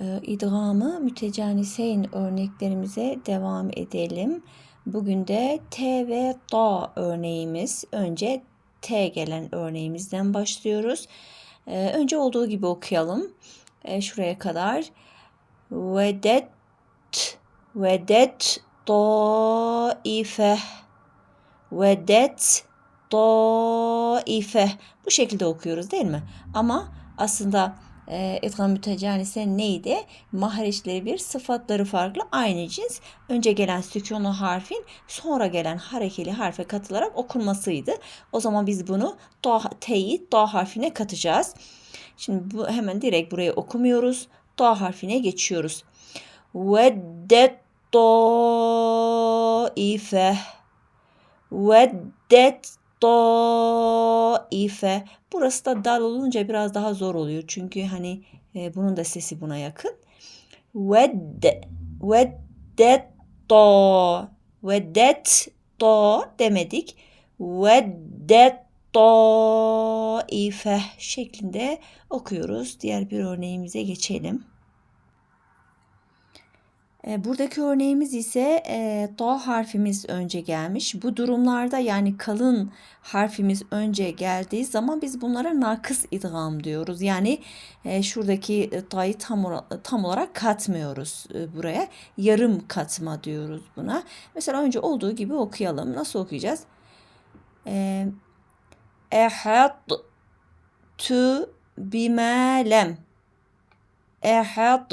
e, idgamı mütecaniseyn örneklerimize devam edelim. Bugün de T ve Da örneğimiz. Önce T gelen örneğimizden başlıyoruz. E, önce olduğu gibi okuyalım. E, şuraya kadar. Vedet vedet taife vedet taife bu şekilde okuyoruz değil mi? Ama aslında e, idgam mütecanise neydi? Mahreçleri bir, sıfatları farklı, aynı cins. Önce gelen sükunlu harfin sonra gelen harekeli harfe katılarak okunmasıydı. O zaman biz bunu da, t'yi da harfine katacağız. Şimdi bu hemen direkt buraya okumuyoruz. Da harfine geçiyoruz. Veddet taife Veddet taife. Burası da dal olunca biraz daha zor oluyor. Çünkü hani e, bunun da sesi buna yakın. Ved veddet ta veddet ta demedik. Veddet taife şeklinde okuyoruz. Diğer bir örneğimize geçelim. E, buradaki örneğimiz ise e, da harfimiz önce gelmiş. Bu durumlarda yani kalın harfimiz önce geldiği zaman biz bunlara nakıs idgam diyoruz. Yani e, şuradaki da'yı tam, tam olarak katmıyoruz e, buraya. Yarım katma diyoruz buna. Mesela önce olduğu gibi okuyalım. Nasıl okuyacağız? E, Ehad tu bimelem. Ehad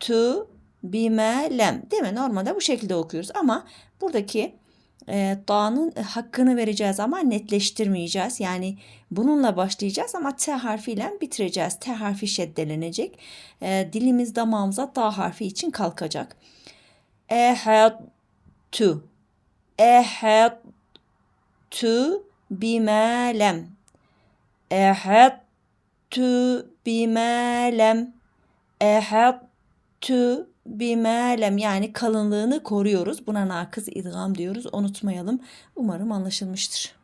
tu bime lem değil mi? Normalde bu şekilde okuyoruz ama buradaki e, dağının hakkını vereceğiz ama netleştirmeyeceğiz. Yani bununla başlayacağız ama T harfiyle bitireceğiz. T harfi şeddelenecek. E, dilimiz damağımıza da harfi için kalkacak. Ehadtu Ehadtu bime lem Ehadtu bime lem Ehadtu bimelem yani kalınlığını koruyoruz. Buna nakız idgam diyoruz. Unutmayalım. Umarım anlaşılmıştır.